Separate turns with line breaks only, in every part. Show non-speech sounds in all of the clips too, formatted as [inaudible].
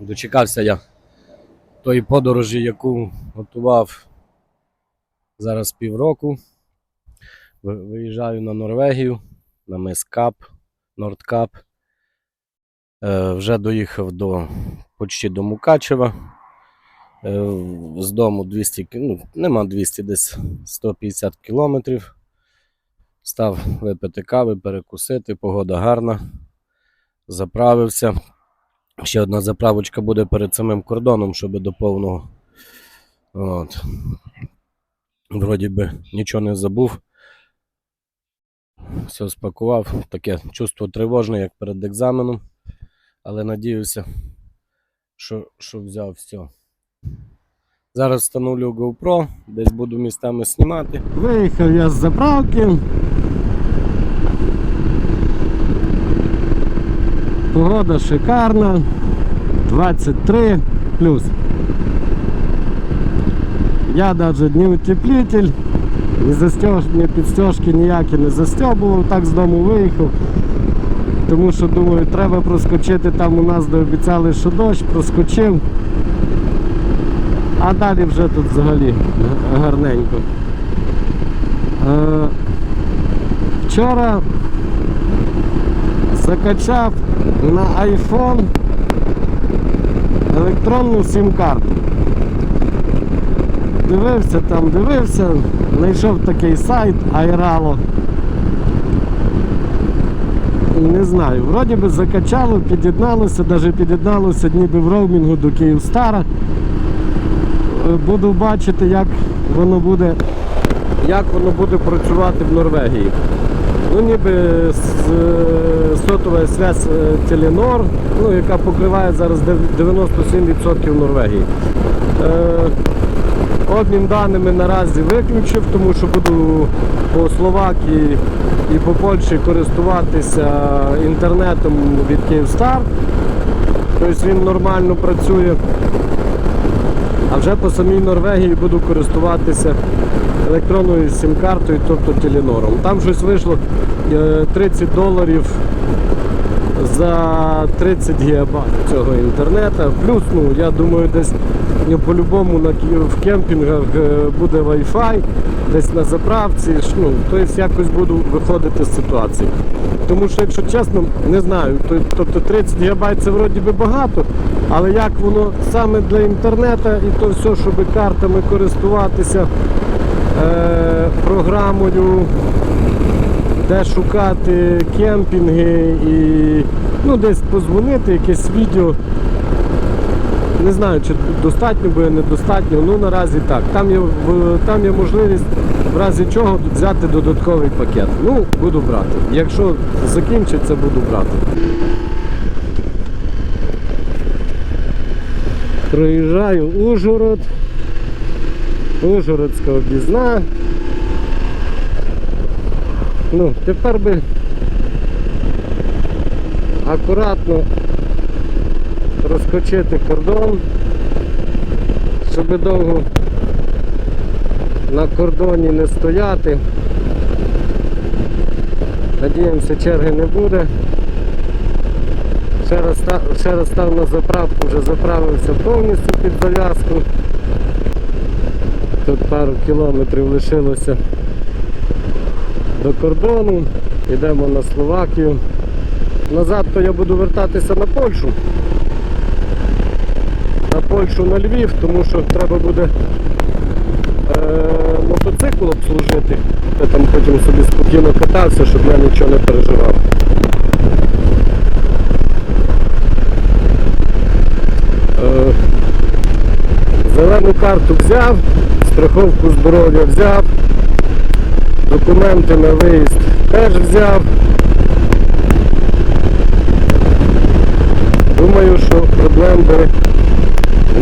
Дочекався я тої подорожі, яку готував зараз півроку. Ви- Виїжджаю на Норвегію, на мис Кап, Нордкап. Е, вже доїхав до почти до Мукачева. Е, з дому 200, ну, нема 200, десь 150 кілометрів. Став випити кави, перекусити, погода гарна. Заправився. Ще одна заправочка буде перед самим кордоном, щоб до повного. От. Вроді би нічого не забув. Все спакував. Таке чувство тривожне, як перед екзаменом. Але надіюся, що, що взяв все. Зараз встановлю GoPro, десь буду містами знімати. Виїхав я з заправки. Погода шикарна. 23 плюс. Я навіть не утеплитель, ні, застеж, ні підстежки ніякі не застебував, так з дому виїхав. Тому що думаю, треба проскочити там у нас, де обіцяли, що дощ, проскочив. А далі вже тут взагалі гарненько. Е, вчора закачав на iPhone електронну сім-карту. Дивився там, дивився, знайшов такий сайт Айрало. Не знаю, вроді би закачало, під'єдналося, навіть під'єдналося ніби в роумінгу до Київстара. Е, Буду бачити, як воно буде, як воно буде працювати в Норвегії. Ну, ніби е, сотова зв'язь е, Теленор, ну, яка покриває зараз 97% Норвегії. Е, Обмін даними наразі виключив, тому що буду по Словакії і по Польщі користуватися інтернетом від Київстар. Тобто він нормально працює. А вже по самій Норвегії буду користуватися електронною сім-картою, тобто Теленором. Там щось вийшло е, 30 доларів за 30 гігабайт цього інтернету. Плюс, ну, я думаю, десь ну, по-любому в кемпінгах е, буде Wi-Fi, десь на заправці. Ну, тобто якось буду виходити з ситуації. Тому що, якщо чесно, не знаю. то- Тобто 30 гігабайт це вроді би багато, але як воно саме для інтернету і то все, щоб картами користуватися е, програмою де шукати кемпінги і ну, десь позвонити, якесь відео. Не знаю, чи достатньо буде, недостатньо, ну наразі так. Там є, там є можливість в разі чого взяти додатковий пакет. Ну, буду брати. Якщо закінчиться, буду брати. Проїжджаю Ужгород, Ужгородська об'їзна. Ну, тепер би акуратно розкочити кордон, щоб довго на кордоні не стояти. Надіємося, черги не буде. Ще раз, ще раз став на заправку, вже заправився повністю під зав'язку. Тут пару кілометрів лишилося до кордону, йдемо на Словакію. Назад то я буду вертатися на Польщу. На Польщу на Львів, тому що треба буде е, мотоцикл обслужити. Я там потім собі спокійно катався, щоб я нічого не переживав. Е, зелену карту взяв, страховку здоров'я взяв. Документи на виїзд теж взяв. Думаю, що проблем би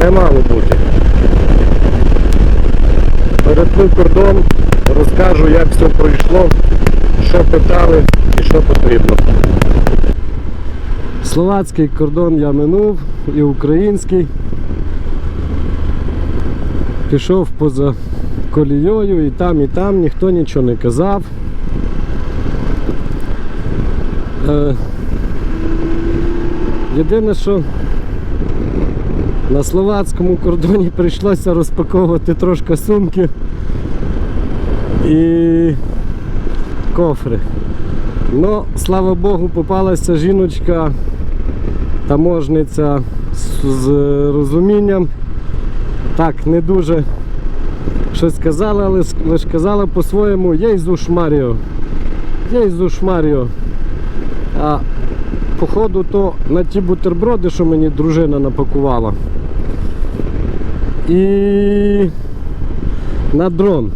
не мало бути. Перетну кордон, розкажу, як все пройшло, що питали і що потрібно. Словацький кордон я минув і український. Пішов поза колією і там, і там ніхто нічого не казав. Е, єдине, що На словацькому кордоні прийшлося розпаковувати трошки сумки і кофри. Ну, слава Богу, попалася жіночка, таможниця з, розумінням. Так, не дуже щось сказала, але лише казала по-своєму Єйзуш Маріо. Єйзуш Маріо. А походу то на ті бутерброди, що мені дружина напакувала. І на дрон.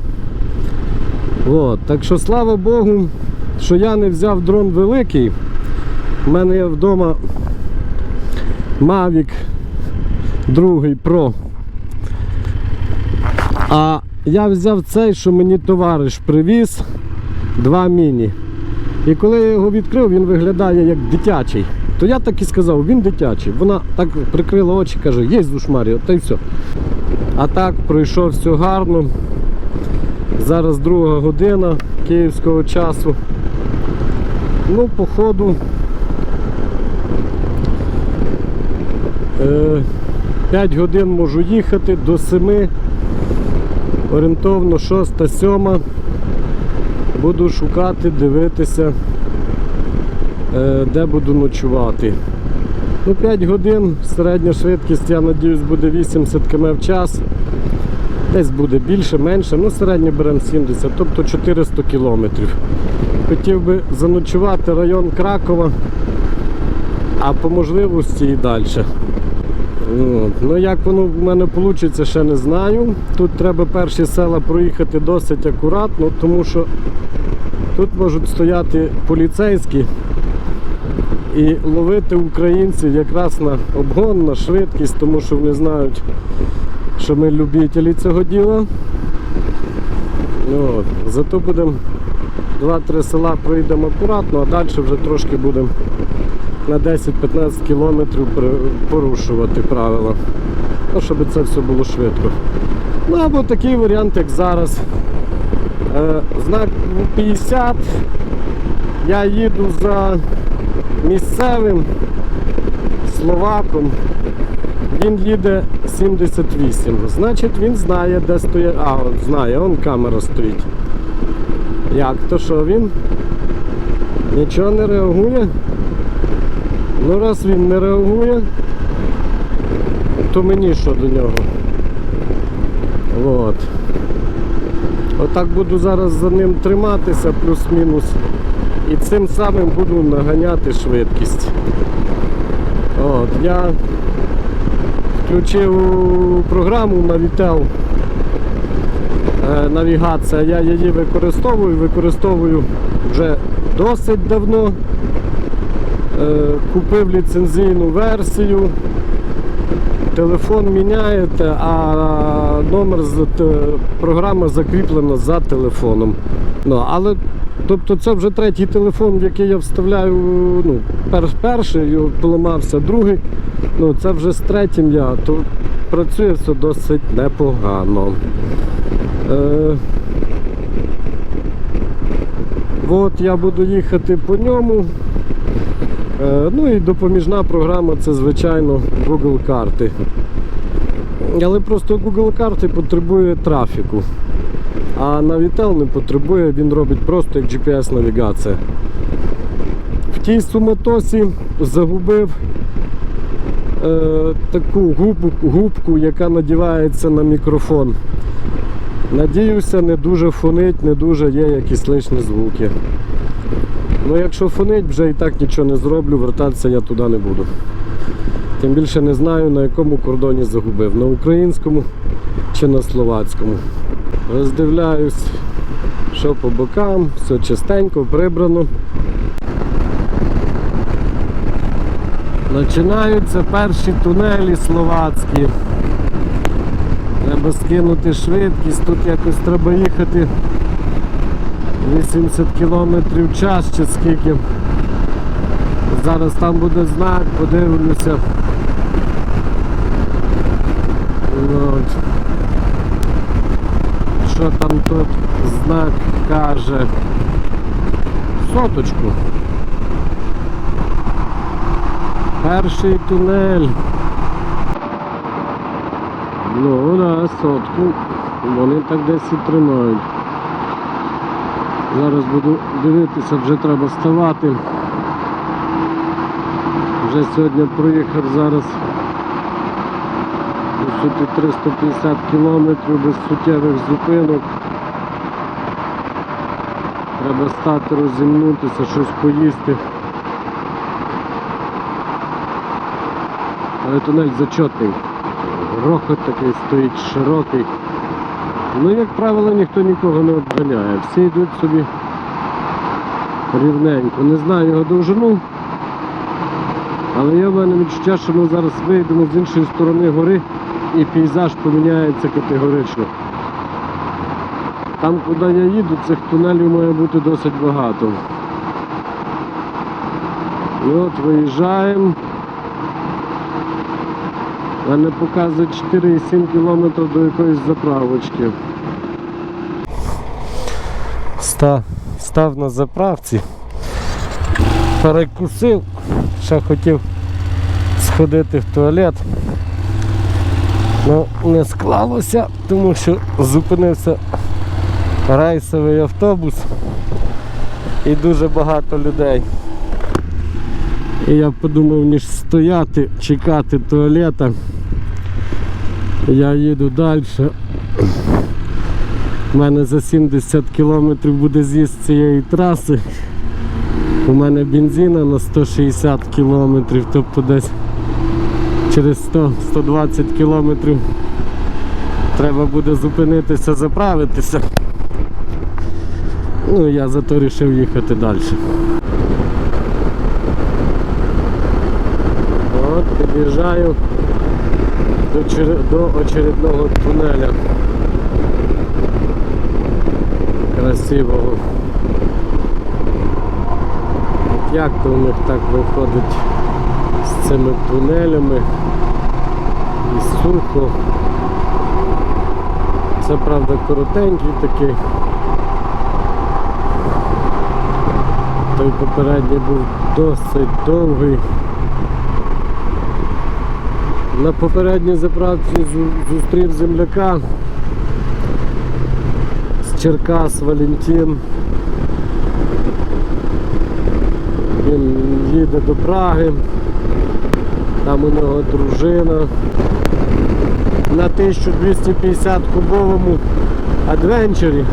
От. Так що слава Богу, що я не взяв дрон великий. У мене є вдома Mavic другий Pro. А я взяв цей, що мені товариш привіз, два міні. І коли я його відкрив, він виглядає як дитячий. То я так і сказав, він дитячий. Вона так прикрила очі, каже, є Маріо, та й все. А так пройшов все гарно. Зараз друга година київського часу. Ну, походу. Е, 5 годин можу їхати до 7. Орієнтовно 6-7. Буду шукати, дивитися, е, де буду ночувати. Ну, 5 годин, середня швидкість, я надіюсь, буде 80 км в час. Десь буде більше, менше, ну середньо беремо 70, тобто 400 кілометрів. Хотів би заночувати район Кракова, а по можливості і далі. От. Ну як воно в мене вийде, ще не знаю. Тут треба перші села проїхати досить акуратно, тому що тут можуть стояти поліцейські і ловити українців якраз на обгон, на швидкість, тому що вони знають, що ми любителі цього діла. От. Зато будемо 2-3 села пройдемо акуратно, а далі вже трошки будемо на 10-15 кілометрів порушувати правила. Ну, щоб це все було швидко. Ну або такий варіант, як зараз. Е, знак 50. Я їду за місцевим словаком. Він їде 78. Значить він знає, де стоїть. А, знає, он камера стоїть. Як то що він? Нічого не реагує? Ну раз він не реагує, то мені що до нього. От. Отак буду зараз за ним триматися, плюс-мінус. І цим самим буду наганяти швидкість. От, я включив програму Navitel. Е, Навігація, я її використовую, використовую вже досить давно. Е, Купив ліцензійну версію. Телефон міняєте, а номер з те- програма закріплена за телефоном. Ну, але тобто це вже третій телефон, в який я вставляю. Ну, пер, перший поламався, другий. Ну, це вже з третім я, то працює все досить непогано. Е, от я буду їхати по ньому. Е, Ну і допоміжна програма це, звичайно, Google карти. Але просто Google карти потребує трафіку. А Navitel не потребує, він робить просто як GPS-навігація. В тій суматосі загубив е, таку губку, губку, яка надівається на мікрофон. Надіюся, не дуже фонить, не дуже є якісь лишні звуки. Ну якщо фонить, вже і так нічого не зроблю, вертатися я туди не буду. Тим більше не знаю на якому кордоні загубив, на українському чи на словацькому. Роздивляюсь, що по бокам, все чистенько, прибрано. Починаються перші тунелі словацькі. Треба скинути швидкість, тут якось треба їхати 80 км в час чи скільки. Зараз там буде знак, подивлюся. От. Що там тут знак каже? Соточку. Перший Ну да, сотку. Вони так десь і тримають. Зараз буду дивитися, вже треба ставати. Вже сьогодні проїхав зараз по суті 350 кілометрів без суттєвих зупинок. Треба стати, розімнутися, щось поїсти. Але тунель зачетний. Грохот такий стоїть широкий. Ну, як правило, ніхто нікого не обганяє. Всі йдуть собі рівненько. Не знаю його довжину. Але є в мене відчуття, що ми зараз вийдемо з іншої сторони гори і пейзаж поміняється категорично. Там, куди я їду, цих тунелів має бути досить багато. І от виїжджаємо. Мене показує 4,7 км до якоїсь заправочки. Ста, став на заправці, перекусив, ще хотів сходити в туалет. Ну, не склалося, тому що зупинився рейсовий автобус і дуже багато людей. І я подумав, ніж стояти, чекати туалета, я їду далі. У мене за 70 кілометрів буде з'їзд цієї траси. У мене бензина на 160 кілометрів, тобто десь через 100-120 кілометрів треба буде зупинитися, заправитися. Ну, я зато вирішив їхати далі. От, під'їжджаю до, очередного тунеля. Красивого. От як то у них так виходить з цими тунелями і сухо. Це правда коротенький такий. Той попередній був досить довгий. На попередній заправці зустрів земляка з Черкас Валентин. Він їде до Праги, там у нього дружина. На 1250 кубовому адвенчері.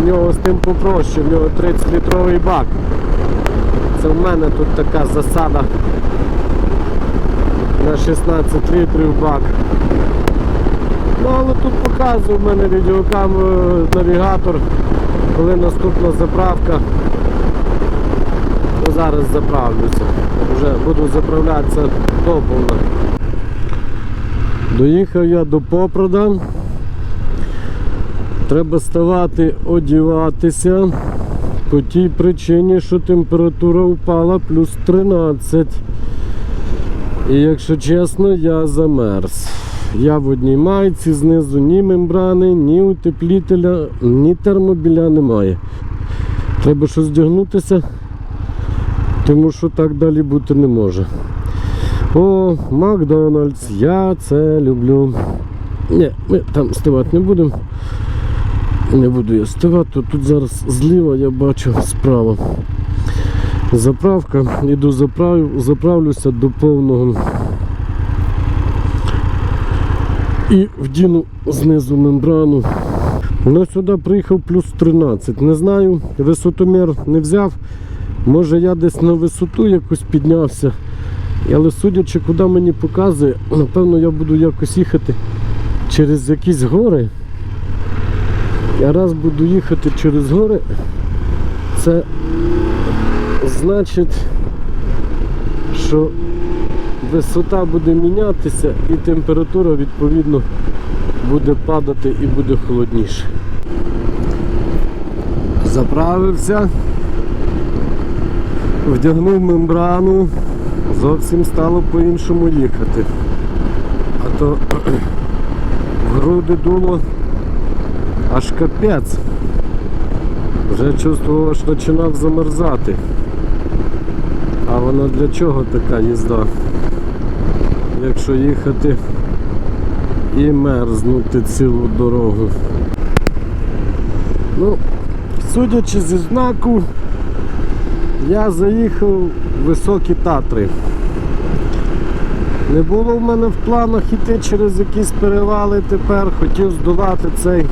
В нього з тим попроще, в нього 30-літровий бак. Це в мене тут така засада на 16 літрів бак. Ну але тут показує в мене відеокам навігатор, коли наступна заправка. Ну, зараз заправлюся. Вже буду заправлятися доповно. Доїхав я до Попрода. Треба ставати одіватися по тій причині, що температура впала плюс 13. І якщо чесно, я замерз. Я в одній майці, знизу ні мембрани, ні утеплітеля, ні термобіля немає. Треба щось вдягнутися, тому що так далі бути не може. О, Макдональдс, я це люблю. Ні, ми там стивати не будемо. Не буду я стивати, тут зараз зліва я бачу справа. Заправка, іду заправ, заправлюся до повного. І вдіну знизу мембрану. Ну сюди приїхав плюс 13. Не знаю, висотомір не взяв. Може я десь на висоту якось піднявся. Але судячи, куди мені показує, напевно я буду якось їхати через якісь гори. Я раз буду їхати через гори, це значить, що висота буде мінятися і температура відповідно буде падати і буде холодніше. Заправився, вдягнув мембрану, зовсім стало по-іншому їхати. А то [clears throat] в груди дуло аж капець. Вже чувствував, що починав замерзати. Вона для чого така їзда? Якщо їхати і мерзнути цілу дорогу. Ну, судячи зі знаку, я заїхав в високі татри. Не було в мене в планах іти через якісь перевали тепер. Хотів здолати цей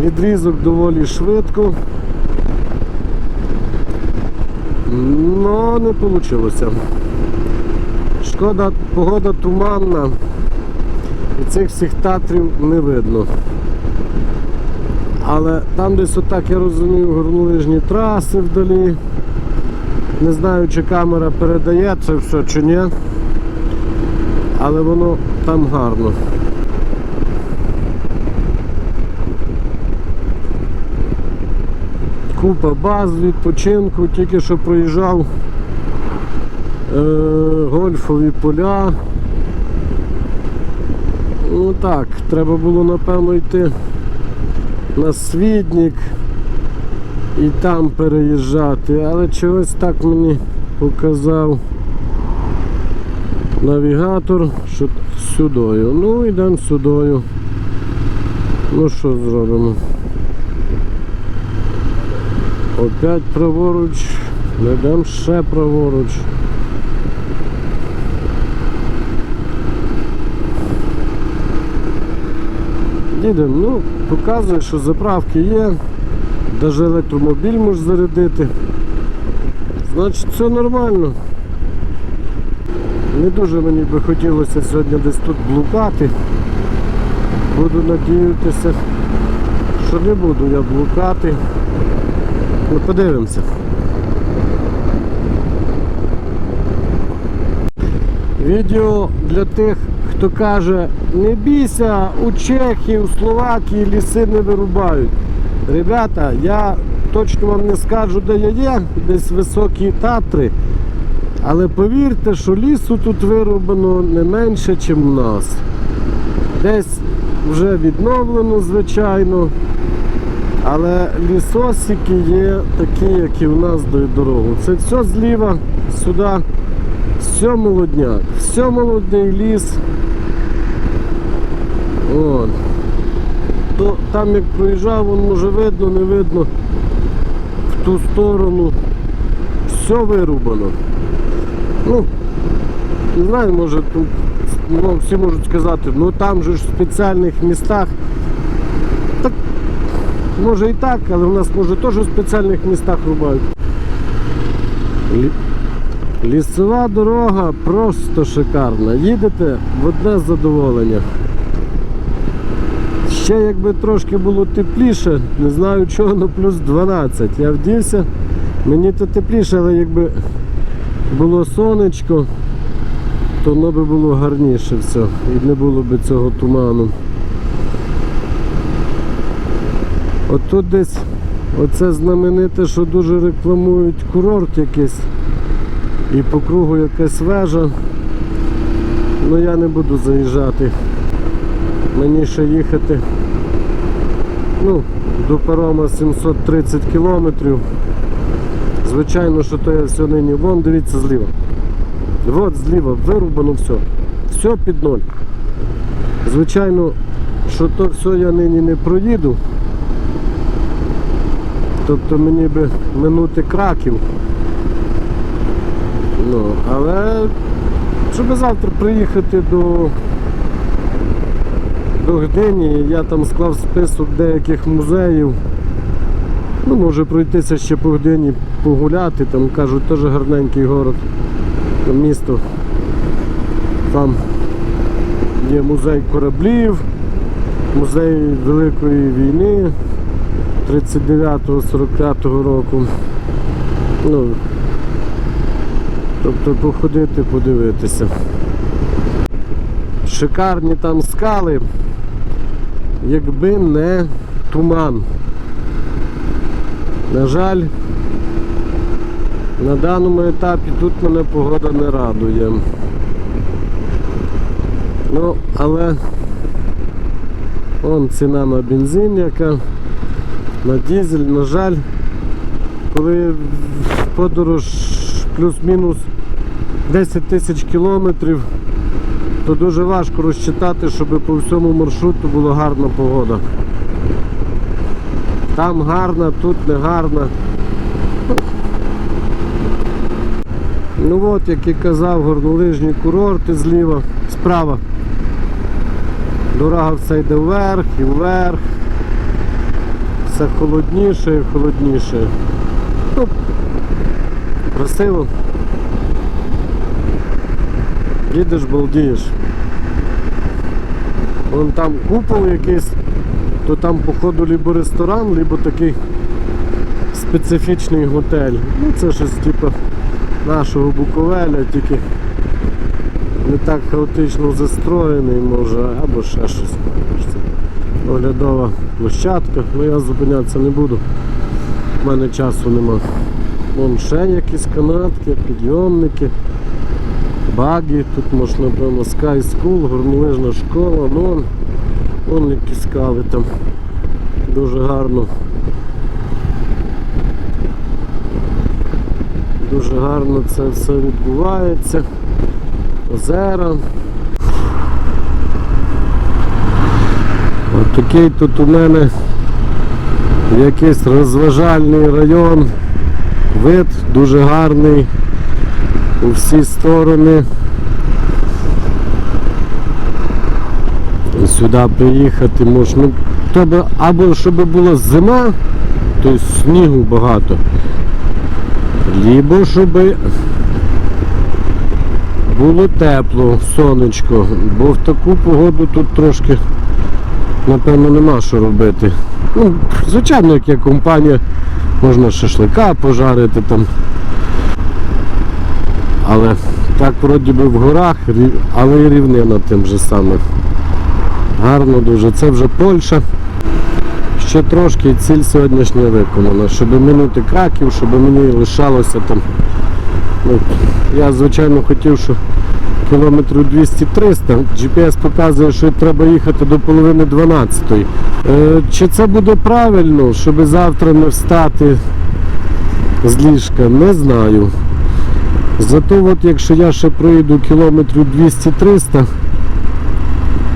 відрізок доволі швидко. Но не вийшло. Шкода, погода туманна. І цих всіх татрів не видно. Але там десь отак я розумію горнолижні траси вдалі. Не знаю, чи камера передає це все чи ні. Але воно там гарно. Купа баз відпочинку, тільки що проїжджав е, гольфові поля. Ну так, треба було напевно йти на свідник і там переїжджати, але чогось так мені показав навігатор, що сюдою. Ну, йдемо сюдою. Ну що зробимо? Опять праворуч, йдемо ще праворуч. Їдемо, ну, показує, що заправки є, навіть електромобіль може зарядити. Значить, все нормально. Не дуже мені би хотілося сьогодні десь тут блукати. Буду надіятися, що не буду я блукати. Ну, подивимося. Відео для тих, хто каже, не бійся, у Чехії, у Словакії ліси не вирубають. Ребята, я точно вам не скажу, де я є, десь високі татри. Але повірте, що лісу тут вирубано не менше, ніж у нас. Десь вже відновлено, звичайно. Але лісосики є такі, як і в нас до дорогу. Це все зліва сюди, все молодняк, все молодий ліс. От. То, там як проїжджав, вон може видно, не видно в ту сторону. Все вирубано. Ну, не знаю, може тут ну, всі можуть сказати, ну там же ж в спеціальних містах. Може і так, але в нас може теж в спеціальних містах рубають. Лісова дорога просто шикарна. Їдете в одне задоволення. Ще якби трошки було тепліше, не знаю чого, ну плюс 12. Я вдівся, мені то тепліше, але якби було сонечко, то воно би було гарніше все і не було б цього туману. От тут десь оце знамените, що дуже рекламують курорт якийсь і по кругу якась вежа. Ну я не буду заїжджати. Мені ще їхати ну, до парома 730 кілометрів. Звичайно, що то я все нині. Вон, дивіться зліва. От зліва, вирубано все. Все під ноль. Звичайно, що то все я нині не проїду. Тобто мені би минути краків. Ну, але щоб завтра приїхати до, до Гдині, я там склав список деяких музеїв. Ну, може пройтися ще по Гдині погуляти, там кажуть, теж гарненький город, місто. Там є музей кораблів, музей Великої війни 39-45 року. Ну, тобто походити, подивитися. Шикарні там скали, якби не туман. На жаль, на даному етапі тут мене погода не радує. Ну, але он ціна на бензин, яка на дизель, на жаль, коли подорож плюс-мінус 10 тисяч кілометрів, то дуже важко розчитати, щоб по всьому маршруту була гарна погода. Там гарна, тут не гарна. Ну от, як і казав, горнолижні курорти зліва, справа. Дорога все йде вверх і вверх. Все холодніше і холодніше. Ну, красиво. Їдеш, балдієш. Вон там купол якийсь, то там походу либо ресторан, либо такий специфічний готель. Ну це щось типу нашого Буковеля, тільки не так хаотично застроєний, може, або ще щось. Оглядова площадка, але я зупинятися не буду. У мене часу нема. Вон ще якісь канатки, підйомники, баги, тут можна, напевно, Sky School, горнолижна школа, ну, вон, вон які скали там. Дуже гарно. Дуже гарно це все відбувається. Озера. Такий тут у мене якийсь розважальний район. Вид дуже гарний у всі сторони. Сюди приїхати можна. Ну, або щоб була зима, то снігу багато. Лібо щоб було тепло, сонечко, бо в таку погоду тут трошки, напевно, нема що робити. Ну, звичайно, як є компанія, можна шашлика пожарити там. Але так вроді би в горах, але і рівнина тим же самим. Гарно дуже. Це вже Польща. Ще трошки ціль сьогоднішня виконана, щоб минути краків, щоб мені лишалося там. Ну, я звичайно хотів, що кілометрів 200-300. GPS показує, що треба їхати до половини 12-ї. Е, чи це буде правильно, щоб завтра не встати з ліжка, не знаю. Зато от якщо я ще проїду кілометрів 200-300,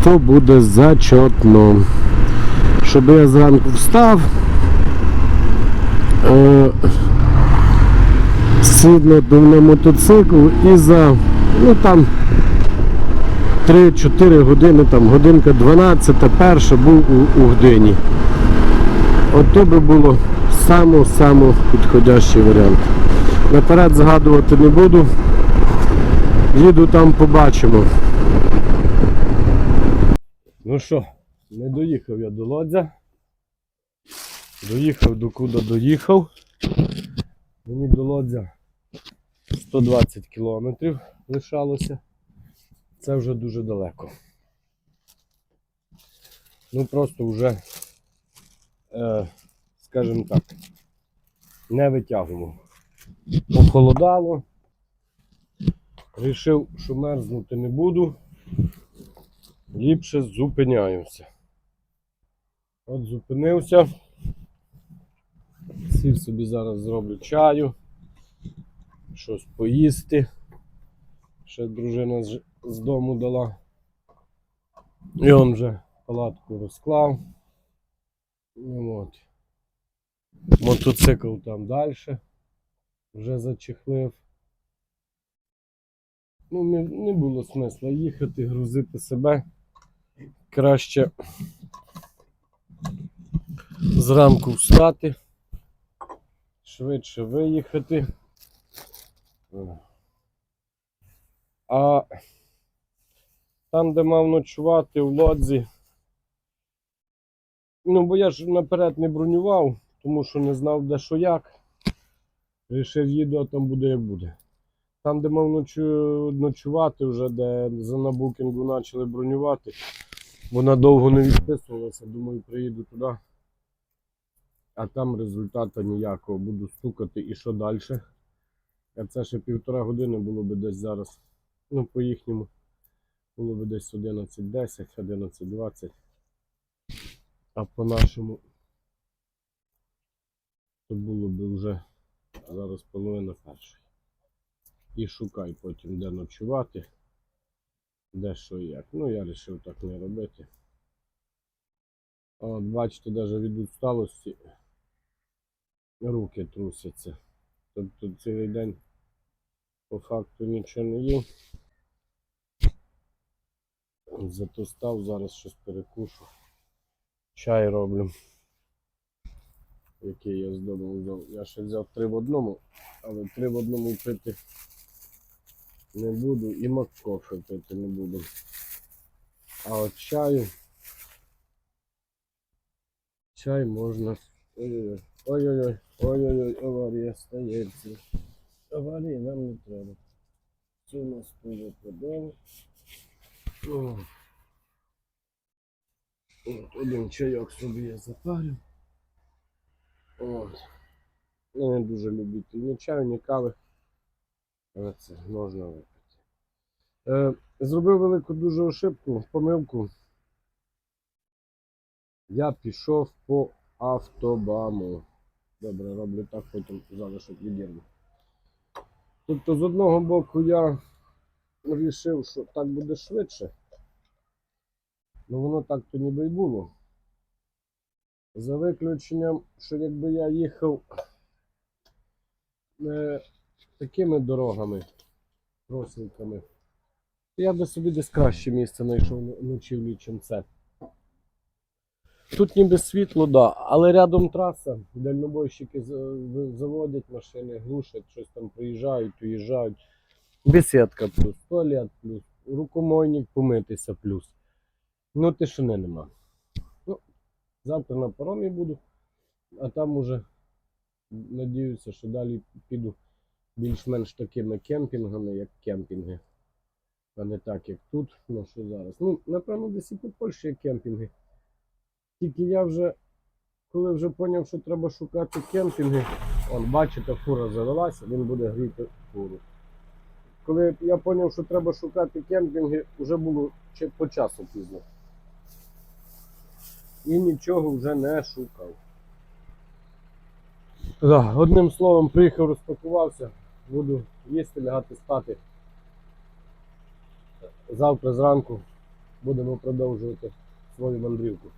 то буде зачетно щоб я зранку встав, е, на, на мотоцикл і за ну там 3-4 години, там годинка 12, перша був у, у Гдині. Ото би було само-само підходящий варіант. Наперед згадувати не буду. Їду там побачимо. Ну що, не доїхав я до Лодзя. Доїхав до куди доїхав. Мені до Лодзя 120 кілометрів лишалося. Це вже дуже далеко. Ну просто вже, е, скажімо так, не витягував. Похолодало. Рішив, що мерзнути не буду. Ліпше зупиняюся. От зупинився. Сів собі зараз зроблю чаю, щось поїсти. Ще дружина з, з дому дала. І он вже палатку розклав. Ну, от. Мотоцикл там далі. Вже зачехлив. Ну, не, не було смисла їхати, грузити себе. Краще зранку встати, швидше виїхати. А там, де мав ночувати в лодзі, ну, бо я ж наперед не бронював, тому що не знав де що як. Рішив їду, а там буде як буде. Там, де мав ночу- ночувати, вже де за на букінгу почали бронювати, вона довго не відписувалася. Думаю, приїду туди. А там результату ніякого. Буду стукати і що далі. А це ще півтора години було би десь зараз. Ну, по їхньому. Було би десь 11.10, 11.20. А по нашому то було би вже зараз половина першої. І шукай потім де ночувати. де що і як. Ну, я вирішив так не робити. От, бачите, навіть від усталості руки трусяться. Тобто цілий день по факту нічого не їв. Зато став, зараз щось перекушу. Чай роблю. Який я з дому взяв. Я ще взяв три в одному, але три в одному пити не буду і маккофе пити не буду. А от чаю. Чай можна. Ой-ой-ой. Ой-ой-ой. Ой-ой-ой, аварія стається. Аварії нам не треба. Це у нас пиво подали. Один чайок собі я запарю. От. Я не дуже любитель ні чаю, ні кави. Але це можна випити. Е, зробив велику дуже ошибку, помилку. Я пішов по автобаму. Добре, роблю так, потім залишок відірву. Тобто, з одного боку, я вирішив, що так буде швидше. Ну воно так то ніби й було. За виключенням, що якби я їхав е, такими дорогами, просілками, то я би собі десь краще місце знайшов на- ночівлі, чим це. Тут ніби світло, да, але рядом траса, дальнобойщики заводять машини, глушать, щось там приїжджають, уїжджають. Бесідка плюс, туалет плюс, рукомойник помитися плюс. Ну, тишини нема. Ну, завтра на паромі буду, а там уже надіюся, що далі піду більш-менш такими кемпінгами, як кемпінги. А не так, як тут, ну що зараз. Ну, напевно, десь і по Польщі є кемпінги. Тільки я вже, коли вже зрозумів, що треба шукати кемпінги, он, бачите, фура завелася, він буде гріти фуру. Коли я зрозумів, що треба шукати кемпінги, вже було по часу пізно. І нічого вже не шукав. Да, одним словом, приїхав, розпакувався, буду їсти, лягати спати. Завтра зранку будемо продовжувати свою мандрівку.